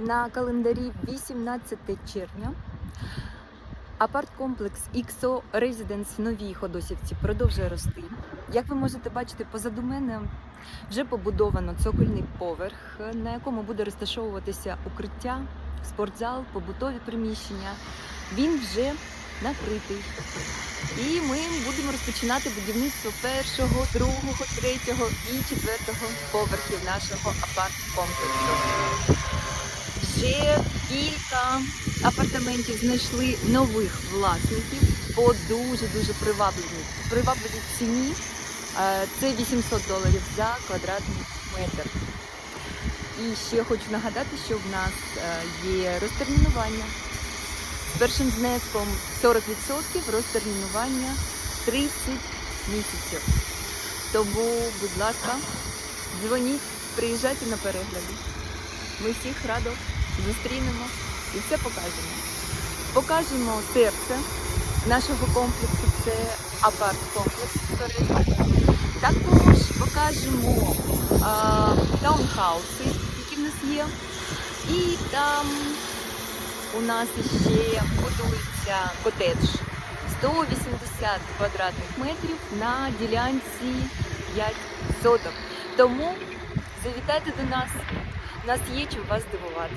На календарі 18 червня. Апарт-комплекс XO Residence в Новій Ходосівці продовжує рости. Як ви можете бачити, позаду мене вже побудовано цокольний поверх, на якому буде розташовуватися укриття, спортзал, побутові приміщення. Він вже накритий. І ми будемо розпочинати будівництво першого, другого, третього і четвертого поверхів нашого апарт-комплексу. Вже кілька апартаментів знайшли нових власників по дуже дуже привабливій привабливій ціні. Е, Це 800 доларів за квадратний метр. І ще хочу нагадати, що в нас е, є розтермінування з першим знеском 40%, розтермінування 30 місяців. Тому, будь ласка, дзвоніть, приїжджайте на перегляди. Ми всіх радо зустрінемо і все покажемо. Покажемо серце нашого комплексу, це апарт-комплекс. Також покажемо а, таунхауси, які в нас є. І там у нас ще будується котедж 180 квадратних метрів на ділянці 5 соток. Тому завітайте до нас. Нас є чим вас здивувати.